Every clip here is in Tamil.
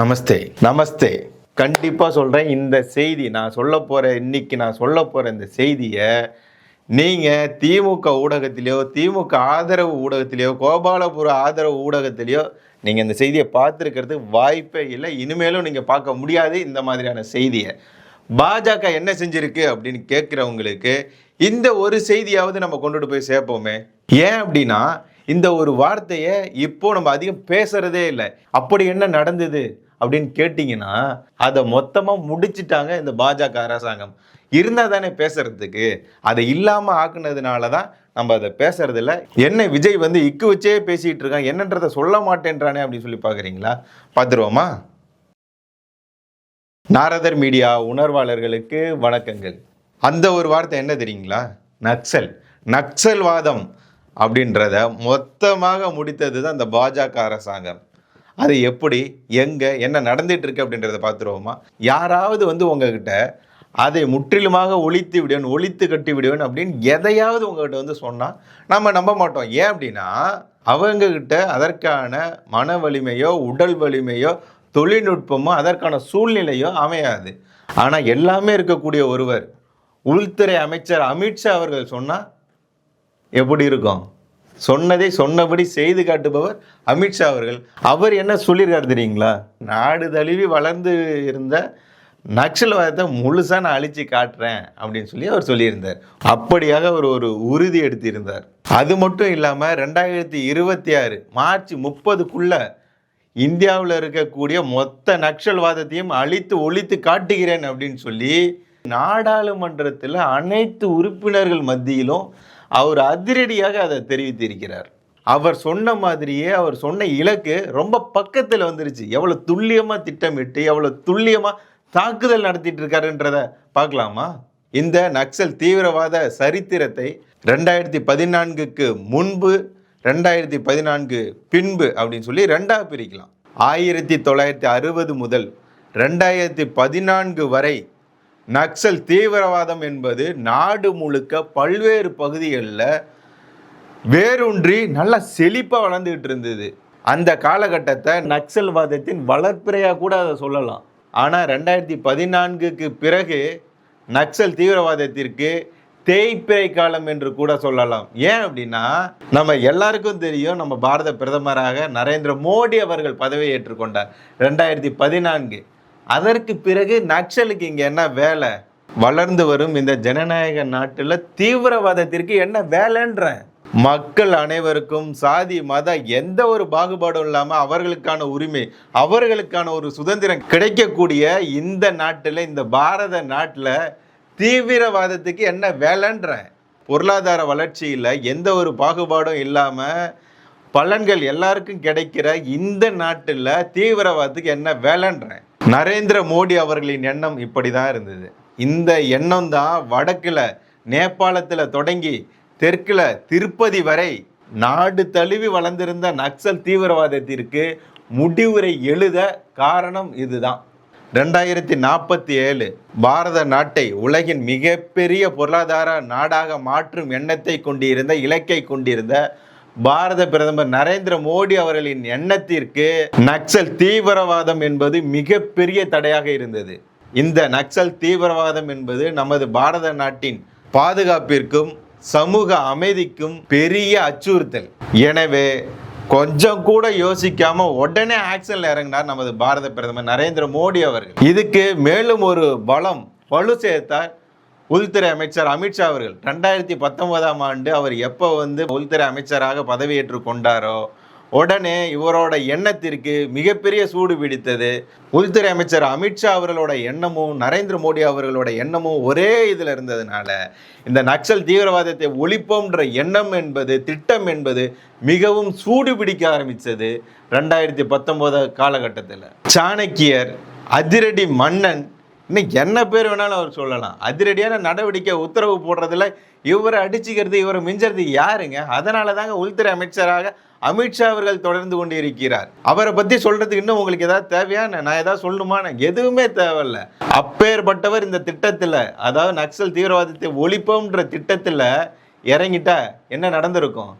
நமஸ்தே. நமஸ்தே. கண்டிப்பாக சொல்கிறேன் இந்த செய்தி நான் சொல்ல போகிற இன்னைக்கு நான் சொல்ல போகிற இந்த செய்தியை நீங்கள் திமுக ஊடகத்திலேயோ திமுக ஆதரவு ஊடகத்திலேயோ கோபாலபுர ஆதரவு ஊடகத்திலேயோ நீங்கள் இந்த செய்தியை பார்த்துருக்கிறதுக்கு வாய்ப்பே இல்லை. இனிமேலும் நீங்கள் பார்க்க முடியாது இந்த மாதிரியான செய்தியை. பாஜக என்ன செஞ்சிருக்கு அப்படின்னு கேட்குறவங்களுக்கு இந்த ஒரு செய்தியாவது நம்ம கொண்டுட்டு போய் சேர்ப்போமே. ஏன் அப்படின்னா இந்த ஒரு வார்த்தையை இப்போ நம்ம அதிகம் பேசுறதே இல்லை. அப்படி என்ன நடந்தது? அப்படின்னு கேட்டிங்கன்னா அதை மொத்தமாக முடிச்சிட்டாங்க இந்த பாஜக அரசாங்கம். இருந்தால் தானே பேசுறதுக்கு. அதை இல்லாமல் ஆக்குனதுனால தான் நம்ம அதை பேசுறதில்ல. என்ன விஜய் வந்து இக்கு வச்சே பேசிகிட்டு இருக்கான் என்னன்றதை சொல்ல மாட்டேன்றானே அப்படின்னு சொல்லி பார்க்குறீங்களா பார்த்துருவோமா? நாரதர் மீடியா உணர்வாளர்களுக்கு வணக்கங்கள். அந்த ஒரு வார்த்தை என்ன தெரியுங்களா? நக்சல். நக்சல்வாதம் அப்படின்றத மொத்தமாக முடித்தது தான் இந்த பாஜக அரசாங்கம். அது எப்படி எங்கே என்ன நடந்துட்டு இருக்கு அப்படின்றத பார்த்துருவோமா? யாராவது வந்து உங்ககிட்ட அதை முற்றிலுமாக ஒழித்து விடுவேன் ஒழித்து கட்டி விடுவேன் அப்படின்னு எதையாவது உங்ககிட்ட வந்து சொன்னால் நம்ம நம்ப மாட்டோம். ஏன் அப்படின்னா அவங்கக்கிட்ட அதற்கான மன வலிமையோ உடல் வலிமையோ தொழில்நுட்பமோ அதற்கான சூழ்நிலையோ அமையாது. ஆனால் எல்லாமே இருக்கக்கூடிய ஒருவர் உள்துறை அமைச்சர் அமித்ஷா அவர்கள் சொன்னால் எப்படி இருக்கும்? சொன்னதை சொன்னபடி செய்து காட்டுபவர் அமித்ஷா அவர்கள். அவர் என்ன சொல்லியிருக்காரு தெரியுங்களா? நாடு தழுவி வளர்ந்து இருந்த நக்சல்வாதத்தை முழுசாக நான் அழித்து காட்டுறேன் அப்படின்னு சொல்லி அவர் சொல்லியிருந்தார். அப்படியாக அவர் ஒரு உறுதி எடுத்திருந்தார். அது மட்டும் இல்லாமல் ரெண்டாயிரத்தி இருபத்தி ஆறு மார்ச் முப்பதுக்குள்ளே இந்தியாவில் இருக்கக்கூடிய மொத்த நக்சல்வாதத்தையும் அழித்து ஒழித்து காட்டுகிறேன் அப்படின்னு சொல்லி நாடாளுமன்றத்தில் அனைத்து உறுப்பினர்கள் மத்தியிலும் அவர் அதிரடியாக அதை தெரிவித்திருக்கிறார். அவர் சொன்ன மாதிரியே அவர் சொன்ன இலக்கு ரொம்ப பக்கத்தில் வந்துருச்சு. எவ்வளோ துல்லியமாக திட்டமிட்டு எவ்வளோ துல்லியமாக தாக்குதல் நடத்திட்டு இருக்காருன்றத பார்க்கலாமா? இந்த நக்சல் தீவிரவாத சரித்திரத்தை ரெண்டாயிரத்தி பதினான்குக்கு முன்பு ரெண்டாயிரத்தி பதினான்கு பின்பு அப்படின்னு சொல்லி ரெண்டாக பிரிக்கலாம். ஆயிரத்தி தொள்ளாயிரத்தி அறுபது முதல் ரெண்டாயிரத்தி பதினான்கு வரை நக்சல் தீவிரவாதம் என்பது நாடு முழுக்க பல்வேறு பகுதிகளில் வேரூன்றி நல்லா செழிப்பாக வளர்ந்துகிட்டு இருந்தது. அந்த காலகட்டத்தை நக்சல்வாதத்தின் வளர்ப்பிறையாக கூட அதை சொல்லலாம். ஆனால் ரெண்டாயிரத்தி பதினான்குக்கு பிறகு நக்சல் தீவிரவாதத்திற்கு தேய்பிறை காலம் என்று கூட சொல்லலாம். ஏன் அப்படின்னா நம்ம எல்லாருக்கும் தெரியும் நம்ம பாரத பிரதமராக நரேந்திர மோடி அவர்கள் பதவியை ஏற்றுக்கொண்டார் ரெண்டாயிரத்தி பதினான்கு. அதற்கு பிறகு நக்சலுக்கு இங்கே என்ன வேலை? வளர்ந்து வரும் இந்த ஜனநாயக நாட்டில் தீவிரவாதத்திற்கு என்ன வேலைன்றேன் மக்கள் அனைவருக்கும் சாதி மத எந்த ஒரு பாகுபாடும் இல்லாமல் அவர்களுக்கான உரிமை அவர்களுக்கான ஒரு சுதந்திரம் கிடைக்கக்கூடிய இந்த நாட்டில் இந்த பாரத நாட்டில் தீவிரவாதத்துக்கு என்ன வேலைன்றேன் பொருளாதார வளர்ச்சியில் எந்த ஒரு பாகுபாடும் இல்லாமல் பலன்கள் எல்லாருக்கும் கிடைக்கிற இந்த நாட்டில் தீவிரவாதத்துக்கு என்ன வேலைன்றேன் நரேந்திர மோடி அவர்களின் எண்ணம் இப்படி தான் இருந்தது. இந்த எண்ணம் தான் வடக்கில் நேபாளத்தில் தொடங்கி தெற்கில் திருப்பதி வரை நாடு தழுவி வளர்ந்திருந்த நக்சல் தீவிரவாதத்திற்கு முடிவுரை எழுத காரணம் இதுதான். ரெண்டாயிரத்தி நாற்பத்தி ஏழு பாரத நாட்டை உலகின் மிகப்பெரிய பொருளாதார நாடாக மாற்றும் எண்ணத்தை கொண்டிருந்த இலக்கை கொண்டிருந்த பாரத பிரதமர் நரேந்திர மோடி அவர்களின் எண்ணத்திற்கு நக்சல் தீவிரவாதம் என்பது மிகப்பெரிய தடையாக இருந்தது. இந்த நக்சல் தீவிரவாதம் என்பது நமது பாரத நாட்டின் பாதுகாப்பிற்கும் சமூக அமைதிக்கும் பெரிய அச்சுறுத்தல். எனவே கொஞ்சம் கூட யோசிக்காம உடனே ஆக்சன்ல இறங்கினார் நமது பாரத பிரதமர் நரேந்திர மோடி அவர்கள். இதுக்கு மேலும் ஒரு பலம் வலு சேர்த்தார் உள்துறை அமைச்சர் அமித்ஷா அவர்கள் ரெண்டாயிரத்தி பத்தொன்பதாம் ஆண்டு அவர் எப்போ வந்து உள்துறை அமைச்சராக பதவியேற்று கொண்டாரோ உடனே இவரோட எண்ணத்திற்கு மிகப்பெரிய சூடு பிடித்தது. உள்துறை அமைச்சர் அமித்ஷா அவர்களோட எண்ணமும் நரேந்திர மோடி அவர்களோட எண்ணமும் ஒரே இதில் இருந்ததுனால இந்த நக்சல் தீவிரவாதத்தை ஒழிப்போம்ன்ற எண்ணம் என்பது திட்டம் என்பது மிகவும் சூடு பிடிக்க ஆரம்பித்தது ரெண்டாயிரத்தி பத்தொம்போது காலகட்டத்தில். சாணக்கியர் அதிரடி மன்னன் இன்னும் என்ன பேர் வேணாலும் அவர் சொல்லலாம். அதிரடியான நடவடிக்கை உத்தரவு போடுறதுல இவரை அடிச்சுக்கிறது இவரை மிஞ்சறது யாருங்க? அதனால தாங்க உள்துறை அமைச்சராக அமித்ஷா அவர்கள் தொடர்ந்து கொண்டு இருக்கிறார் அவரை பத்தி சொல்றதுக்கு இன்னும் உங்களுக்கு ஏதாவது தேவையா? நான் ஏதாவது சொல்லணுமா? எதுவுமே தேவையில்ல. அப்பேற்பட்டவர் இந்த திட்டத்தில் அதாவது நக்சல் தீவிரவாதத்தை ஒழிப்போம்ன்ற திட்டத்தில் இறங்கிட்டா என்ன நடந்திருக்கும்?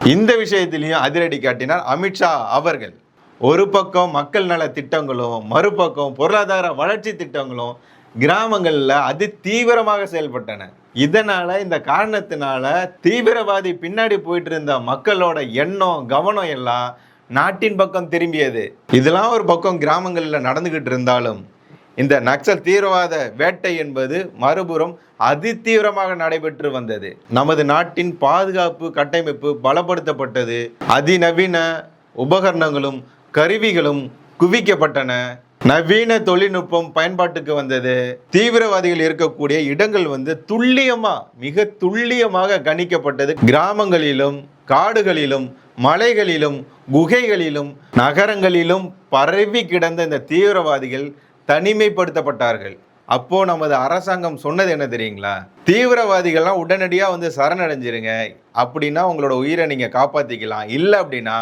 இந்த விஷயத்திலையும் அதிரடி காட்டினார் அமித்ஷா அவர்கள். ஒரு பக்கம் மக்கள் நல திட்டங்களும் மறுபக்கம் பொருளாதார வளர்ச்சி திட்டங்களும் கிராமங்களில் அதி தீவிரமாக செயல்பட்டன. இதனால் இந்த காரணத்தினால தீவிரவாதி பின்னாடி போயிட்டு இருந்த மக்களோட எண்ணம் கவனம் எல்லாம் நாட்டின் பக்கம் திரும்பியது. இதெல்லாம் ஒரு பக்கம் கிராமங்களில் நடந்துக்கிட்டு இருந்தாலும் இந்த நக்சல் தீவிரவாத வேட்டை என்பது மறுபுறம் அதிதீவிரமாக நடைபெற்று வந்தது. நமது நாட்டின் பாதுகாப்பு கட்டமைப்பு பலப்படுத்தப்பட்டது. அதிநவீன உபகரணங்களும் கருவிகளும் குவிக்கப்பட்டன. நவீன தொழில்நுட்பம் பயன்பாட்டுக்கு வந்தது. தீவிரவாதிகள் இருக்கக்கூடிய இடங்கள் வந்து துல்லியமா மிக துல்லியமாக கணிக்கப்பட்டது. கிராமங்களிலும் காடுகளிலும் மலைகளிலும் குகைகளிலும் நகரங்களிலும் பரவி கிடந்த இந்த தீவிரவாதிகள் தனிமைப்படுத்தப்பட்டார்கள். அப்போ நமது அரசாங்கம் சொன்னது என்ன தெரியுங்களா? தீவிரவாதிகள்லாம் உடனடியாக வந்து சரணடைஞ்சிருங்க. அப்படின்னா உங்களோட உயிரை நீங்கள் காப்பாற்றிக்கலாம் இல்லை அப்படின்னா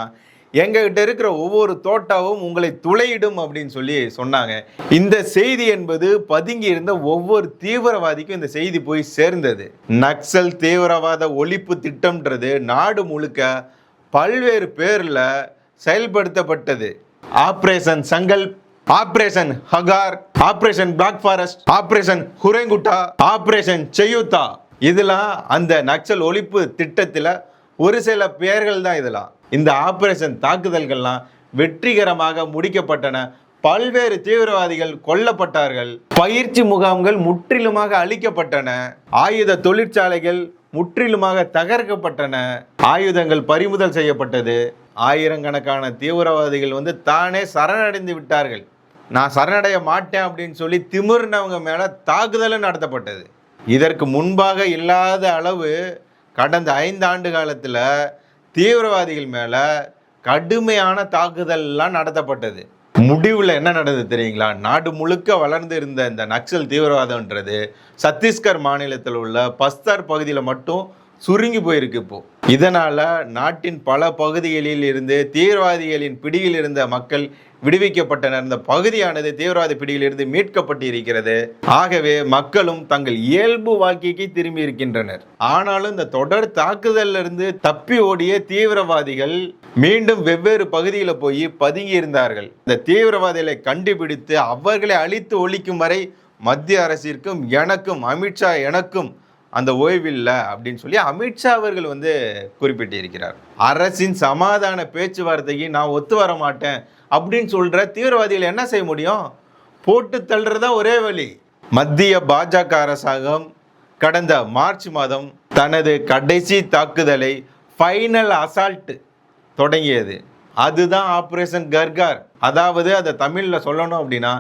எங்ககிட்ட இருக்கிற ஒவ்வொரு தோட்டாவும் உங்களை துளையிடும் அப்படின்னு சொல்லி சொன்னாங்க. இந்த செய்தி என்பது பதுங்கி இருந்த ஒவ்வொரு தீவிரவாதிக்கும் இந்த செய்தி போய் சேர்ந்தது. நக்சல் தீவிரவாத ஒழிப்பு திட்டம்ன்றது நாடு முழுக்க பல்வேறு பேர்ல செயல்படுத்தப்பட்டது. ஆப்ரேஷன் சங்கல் ஆப்ரேஷன் ஹகார் ஆப்ரேஷன் பிளாக் ஃபாரஸ்ட் ஆப்ரேஷன் ஹுரேங்குட்டா ஆப்ரேஷன் செய்யுத்தா. இதெல்லாம் அந்த நக்சல் ஒழிப்பு திட்டத்தில் ஒரு சில பெயர்கள் தான் இதெல்லாம். இந்த ஆபரேஷன் தாக்குதல்கள்லாம் வெற்றிகரமாக முடிக்கப்பட்டன. பல்வேறு தீவிரவாதிகள் கொல்லப்பட்டார்கள். பயிற்சி முகாம்கள் முற்றிலுமாக அழிக்கப்பட்டன. ஆயுத தொழிற்சாலைகள் முற்றிலுமாக தகர்க்கப்பட்டன. ஆயுதங்கள் பறிமுதல் செய்யப்பட்டது. ஆயிரக்கணக்கான தீவிரவாதிகள் வந்து தானே சரணடைந்து விட்டார்கள். நான் சரணடைய மாட்டேன் அப்படின்னு சொல்லி திமிர்னவங்க மேலே தாக்குதலும் நடத்தப்பட்டது. இதற்கு முன்பாக இல்லாத அளவு கடந்த ஐந்து ஆண்டு காலத்தில் தீவிரவாதிகள் மேலே கடுமையான தாக்குதல்லாம் நடத்தப்பட்டது. முடிவில் என்ன நடந்தது தெரியுங்களா? நாடு முழுக்க வளர்ந்து இருந்த இந்த நக்சல் தீவிரவாதம்ன்றது சத்தீஸ்கர் மாநிலத்தில் உள்ள பஸ்தார் பகுதியில் மட்டும் சுருங்கி போயிருக்கு இப்போ. இதனால் நாட்டின் பல பகுதிகளில் இருந்து தீவிரவாதிகளின் பிடியில் இருந்த மக்கள் விடுவிக்கப்பட்டனர் இந்த பகுதியானது தீவிரவாத பிடியிலிருந்து மீட்கப்பட்டு இருக்கிறது ஆகவே மக்களும் தங்கள் இயல்பு வாழ்க்கைக்கு திரும்பி இருக்கின்றனர். ஆனாலும் இந்த தொடர் தாக்குதல்ல இருந்து தப்பி ஓடிய தீவிரவாதிகள் மீண்டும் வெவ்வேறு பகுதியில் போய் பதுங்கி இருந்தார்கள். இந்த தீவிரவாதிகளை கண்டுபிடித்து அவர்களை அழித்து ஒழிக்கும் வரை மத்திய அரசிற்கும் எனக்கும் அமித்ஷா எனக்கும் அந்த ஓய்வில்லை அப்படின்னு சொல்லி அமித்ஷா அவர்கள் வந்து குறிப்பிட்டிருக்கிறார். அரசின் சமாதான பேச்சுவார்த்தைக்கு நான் ஒத்து வர மாட்டேன் அப்படின்னு சொல்கிற தீவிரவாதிகள் என்ன செய்ய முடியும்? போட்டு தள்ளுறதா ஒரே வழி. மத்திய பாஜக அரசாங்கம் கடந்த மார்ச் மாதம் தனது கடைசி தாக்குதலை ஃபைனல் அசால்ட் தொடங்கியது. அதுதான் ஆப்ரேஷன் கர்கார். அதாவது அதை தமிழில் சொல்லணும் அப்படின்னா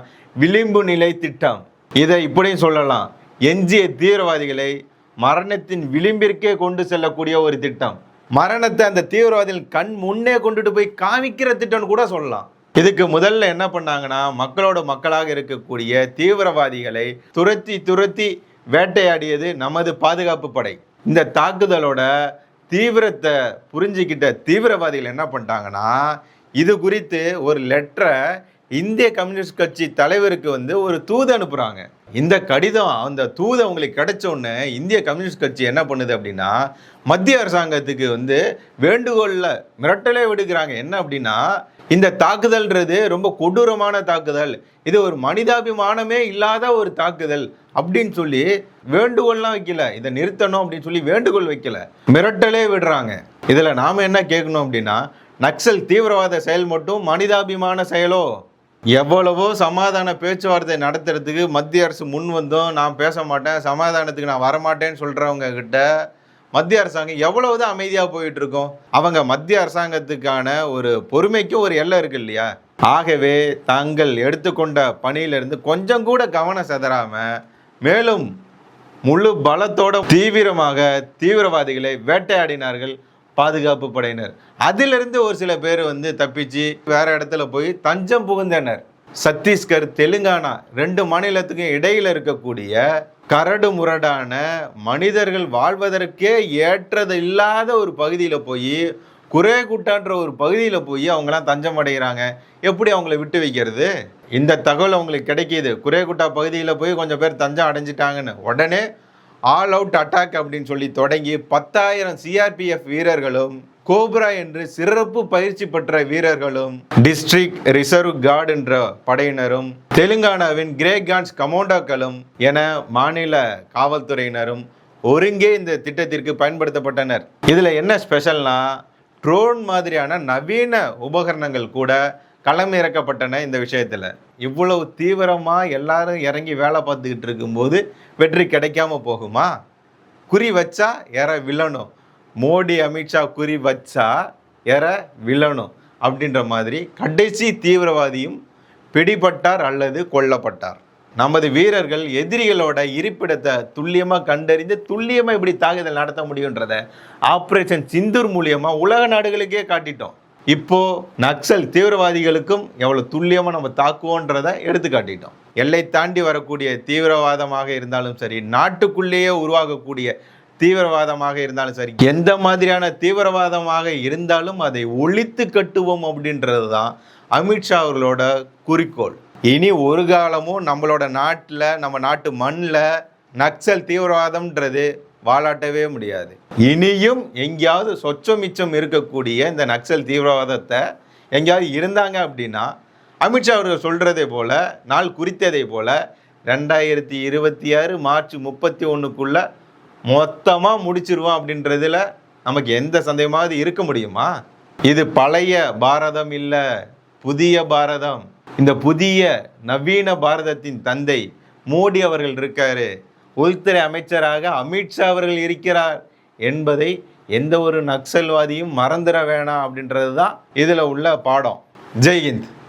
விளிம்பு நிலை திட்டம். இதை இப்படியும் சொல்லலாம். எஞ்சிய தீவிரவாதிகளை மரணத்தின் விளிம்பிற்கே கொண்டு செல்லக்கூடிய ஒரு திட்டம். மரணத்தை அந்த தீவிரவாதிகள் கண் முன்னே கொண்டுட்டு போய் காமிக்கிற திட்டம்னு கூட சொல்லலாம். இதுக்கு முதல்ல என்ன பண்ணாங்கன்னா மக்களோட மக்களாக இருக்கக்கூடிய தீவிரவாதிகளை துரத்தி துரத்தி வேட்டையாடியது நமது பாதுகாப்பு படை. இந்த தாக்குதலோட தீவிரத்தை புரிஞ்சுக்கிட்ட தீவிரவாதிகள் என்ன பண்ணிட்டாங்கன்னா இது குறித்து ஒரு லெட்டரை இந்திய கம்யூனிஸ்ட் கட்சி தலைவருக்கு வந்து ஒரு தூது அனுப்புகிறாங்க இந்த கடிதம் அந்த தூது அவங்களுக்கு கிடைச்ச உடனே இந்திய கம்யூனிஸ்ட் கட்சி என்ன பண்ணுது அப்படின்னா மத்திய அரசாங்கத்துக்கு வந்து வேண்டுகோளில் மிரட்டலே விடுக்கிறாங்க. என்ன அப்படின்னா இந்த தாக்குதல்ன்றது ரொம்ப கொடூரமான தாக்குதல். இது ஒரு மனிதாபிமானமே இல்லாத ஒரு தாக்குதல் அப்படின்னு சொல்லி வேண்டுகோள்லாம் வைக்கல. இதை நிறுத்தணும் அப்படின்னு சொல்லி வேண்டுகோள் வைக்கல. மிரட்டலே விடுறாங்க. இதில் நாம் என்ன கேட்கணும் அப்படின்னா நக்சல் தீவிரவாத செயல் மட்டும் மனிதாபிமான செயலோ? எவ்வளவோ சமாதான பேச்சுவார்த்தை நடத்துறதுக்கு மத்திய அரசு முன் வந்தும். நான் பேச மாட்டேன். சமாதானத்துக்கு நான் வரமாட்டேன்னு சொல்கிறவங்க கிட்ட மத்திய அரசாங்கம் எவ்வளவுதான் அமைதியாக போயிட்டு இருக்கோம். அவங்க மத்திய அரசாங்கத்துக்கான ஒரு பொறுமைக்கும் ஒரு எல்லை இருக்கு இல்லையா? ஆகவே தாங்கள் எடுத்துக்கொண்ட பணியிலிருந்து கொஞ்சம் கூட கவனம் செதறாமல் மேலும் முழு பலத்தோட தீவிரமாக தீவிரவாதிகளை வேட்டையாடினார்கள். பாதுகாப்பு படையினர். அதிலிருந்து ஒரு சில பேர் வந்து தப்பிச்சு வேற இடத்துல போய் தஞ்சம் புகுந்தனர். சத்தீஸ்கர் தெலுங்கானா ரெண்டு மாநிலத்துக்கும் இடையில இருக்கக்கூடிய கரடு முரடான மனிதர்கள் வாழ்வதற்கே ஏற்றது இல்லாத ஒரு பகுதியில் போய் குரேகுட்டான்ற ஒரு பகுதியில் போய் அவங்களாம் தஞ்சம் அடைகிறாங்க எப்படி அவங்கள விட்டு வைக்கிறது? இந்த தகவல் அவங்களுக்கு கிடைக்கிது. குரேகுட்டா பகுதியில் போய் கொஞ்சம் பேர் தஞ்சம் அடைஞ்சிட்டாங்கன்னு. உடனே ஆல் அவுட் அட்டாக் அப்படின்னு சொல்லி தொடங்கி பத்தாயிரம் சிஆர்பிஎஃப் வீரர்களும் கோப்ரா என்று சிறப்பு பயிற்சி பெற்ற வீரர்களும் டிஸ்ட்ரிக்ட் ரிசர்வ் கார்டு என்ற படையினரும் தெலுங்கானாவின் கிரேகான்ஸ் கமோண்டோக்களும் என மாநில காவல்துறையினரும் ஒருங்கே இந்த திட்டத்திற்கு பயன்படுத்தப்பட்டனர். இதில் என்ன ஸ்பெஷல்னா ட்ரோன் மாதிரியான நவீன உபகரணங்கள் கூட களமிறக்கப்பட்டன இந்த விஷயத்தில். இவ்வளவு தீவிரமாக எல்லாரும் இறங்கி வேலை பார்த்துக்கிட்டு இருக்கும்போது வெற்றி கிடைக்காம போகுமா? குறி வச்சா எற விழணும் மோடி அமித்ஷா குறி வச்சா எற விழணும் அப்படின்ற மாதிரி கடைசி தீவிரவாதியும் பிடிபட்டார் அல்லது கொல்லப்பட்டார். நமது வீரர்கள் எதிரிகளோட இருப்பிடத்தை துல்லியமாக கண்டறிந்து துல்லியமாக இப்படி தாக்குதல் நடத்த முடியுன்றத ஆப்ரேஷன் சிந்தூர் மூலியமாக உலக நாடுகளுக்கே காட்டிட்டோம். இப்போ நக்சல் தீவிரவாதிகளுக்கும் எவ்வளோ துல்லியமாக நம்ம தாக்குவோன்றதை எடுத்து காட்டிட்டோம் எல்லை தாண்டி வரக்கூடிய தீவிரவாதமாக இருந்தாலும் சரி நாட்டுக்குள்ளேயே உருவாகக்கூடிய தீவிரவாதமாக இருந்தாலும் சரி எந்த மாதிரியான தீவிரவாதமாக இருந்தாலும் அதை ஒழித்து கட்டுவோம் அப்படின்றது தான் அமித்ஷா அவர்களோட குறிக்கோள். இனி ஒரு காலமும் நம்மளோட நாட்டில் நம்ம நாட்டு மண்ணில் நக்சல் தீவிரவாதம்ன்றது வாலாட்டவே முடியாது. இனியும் எங்கேயாவது சொச்சம் மிச்சம் இருக்கக்கூடிய இந்த நக்சல் தீவிரவாதத்தை எங்கேயாவது இருந்தாங்க அப்படின்னா அமித்ஷா அவர்கள் சொல்கிறதே போல் நாள் குறித்ததை போல் ரெண்டாயிரத்தி இருபத்தி ஆறு மார்ச் முப்பத்தி ஒன்றுக்குள்ளே மொத்தமாக முடிச்சிருவோம் அப்படின்றதுல நமக்கு எந்த சந்தேகமாவது இருக்க முடியுமா? இது பழைய பாரதம் இல்லை புதிய பாரதம். இந்த புதிய நவீன பாரதத்தின் தந்தை மோடி அவர்கள் இருக்காரு. உள்துறை அமைச்சராக அமித்ஷா அவர்கள் இருக்கிறார் என்பதை எந்த ஒரு நக்சல்வாதியும் மறந்துட வேணாம் அப்படின்றது தான் இதில் உள்ள பாடம். ஜெய்ஹிந்த்